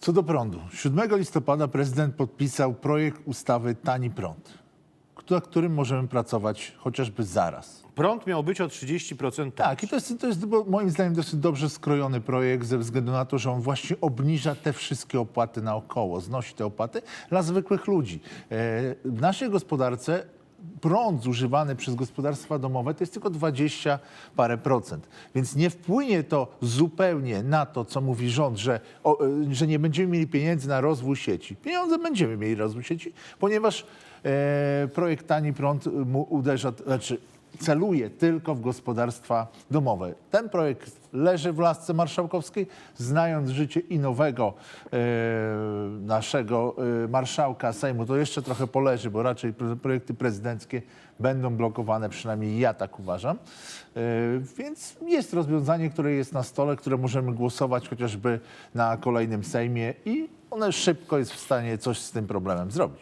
Co do prądu. 7 listopada prezydent podpisał projekt ustawy Tani Prąd, nad którym możemy pracować chociażby zaraz. Prąd miał być o 30% Tak, i to jest, to jest moim zdaniem dosyć dobrze skrojony projekt ze względu na to, że on właśnie obniża te wszystkie opłaty naokoło, znosi te opłaty dla zwykłych ludzi. E, W naszej gospodarce prąd zużywany przez gospodarstwa domowe to jest tylko 20 parę procent. Więc nie wpłynie to zupełnie na to, co mówi rząd, że, o, e, że nie będziemy mieli pieniędzy na rozwój sieci. Pieniądze będziemy mieli na rozwój sieci, ponieważ e, projekt Tani Prąd mu uderza, znaczy celuje tylko w gospodarstwa domowe. Ten projekt leży w lasce marszałkowskiej. Znając życie i nowego e, naszego e, marszałka Sejmu, to jeszcze trochę poleży, bo raczej pro- projekty prezydenckie będą blokowane, przynajmniej ja tak uważam. E, więc jest rozwiązanie, które jest na stole, które możemy głosować chociażby na kolejnym Sejmie i one szybko jest w stanie coś z tym problemem zrobić.